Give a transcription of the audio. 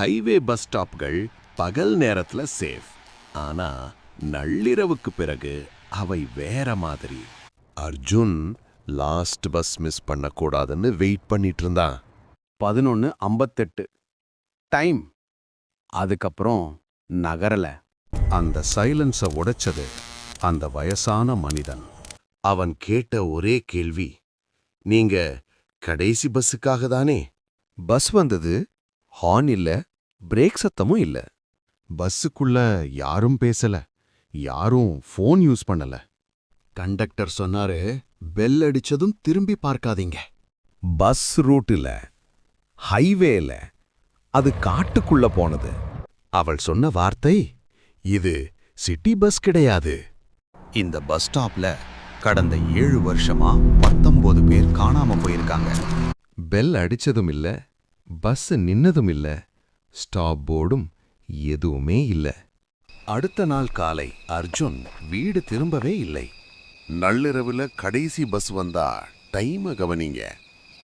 Highway bus ஸ்டாப்கள் பகல் நேரத்துல safe ஆனா நள்ளிரவுக்கு பிறகு அவை வேற மாதிரி. அர்ஜுன் லாஸ்ட் பஸ் மிஸ் பண்ணக்கூடாதுன்னு வெயிட் பண்ணிட்டு இருந்தான். பதினொன்று ஐம்பத்தெட்டு. டைம் அதுக்கப்புறம் நகரல. அந்த சைலன்ஸ உடைச்சது அந்த வயசான மனிதன். அவன் கேட்ட ஒரே கேள்வி நீங்க கடைசி பஸ்ஸுக்காக தானே? பஸ் வந்தது. ஹார்ன் இல்ல. பிரேக் சத்தமும் இல்ல. பஸ்ஸுக்குள்ள யாரும் பேசல. யாரும் ஃபோன் யூஸ் பண்ணல. கண்டக்டர் சொன்னாரு பெல் அடிச்சதும் திரும்பி பார்க்காதீங்க. பஸ் ரூட்டுல ஹைவேல அது காட்டுக்குள்ள போனது. அவள் சொன்ன வார்த்தை இது சிட்டி பஸ் கிடையாது. இந்த பஸ் ஸ்டாப்ல கடந்த ஏழு வருஷமா பத்தொன்பது பேர் காணாம போயிருக்காங்க. பெல் அடிச்சதும் இல்ல பஸ் நின்னதும் இல்ல. ஸ்டாப் போர்டும் எதுவுமே இல்லை. அடுத்த நாள் காலை அர்ஜுன் வீடு திரும்பவே இல்லை. நள்ளிரவுல கடைசி பஸ் வந்தா டைமை கவனிங்க.